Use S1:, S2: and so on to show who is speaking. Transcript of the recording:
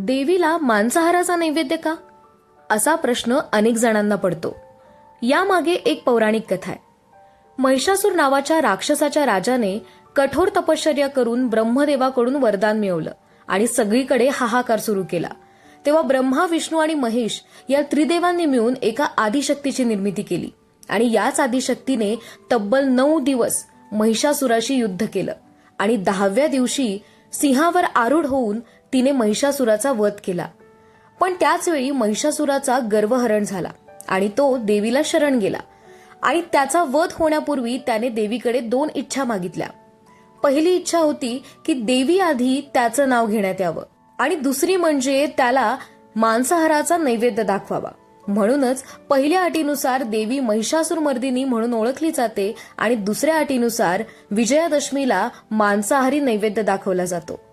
S1: देवीला मांसाहाराचा नैवेद्य का? असा प्रश्न अनेक जणांना पडतो. यामागे एक पौराणिक कथा आहे. महिषासूर नावाच्या राक्षसाच्या राजाने कठोर तपश्चर्या करून ब्रह्मदेवाकडून वरदान मिळवलं आणि सगळीकडे हाहाकार सुरू केला. तेव्हा ब्रह्मा विष्णू आणि महेश या त्रिदेवांनी मिळून एका आदिशक्तीची निर्मिती केली आणि याच आदिशक्तीने तब्बल नऊ दिवस महिषासुराशी युद्ध केलं आणि दहाव्या दिवशी सिंहावर आरूढ होऊन तिने महिषासुराचा वध केला. पण त्याचवेळी महिषासुराचा गर्वहरण झाला आणि तो देवीला शरण गेला आणि त्याचा वध होण्यापूर्वी त्याने देवीकडे दोन इच्छा मागितल्या. पहिली इच्छा होती की देवी आधी त्याचं नाव घेण्यात यावं आणि दुसरी म्हणजे त्याला मांसाहाराचा नैवेद्य दाखवावा. म्हणूनच पहिल्या अटीनुसार देवी महिषासूर मर्दिनी म्हणून ओळखली जाते आणि दुसऱ्या अटीनुसार विजयादशमीला मांसाहारी नैवेद्य दाखवला जातो.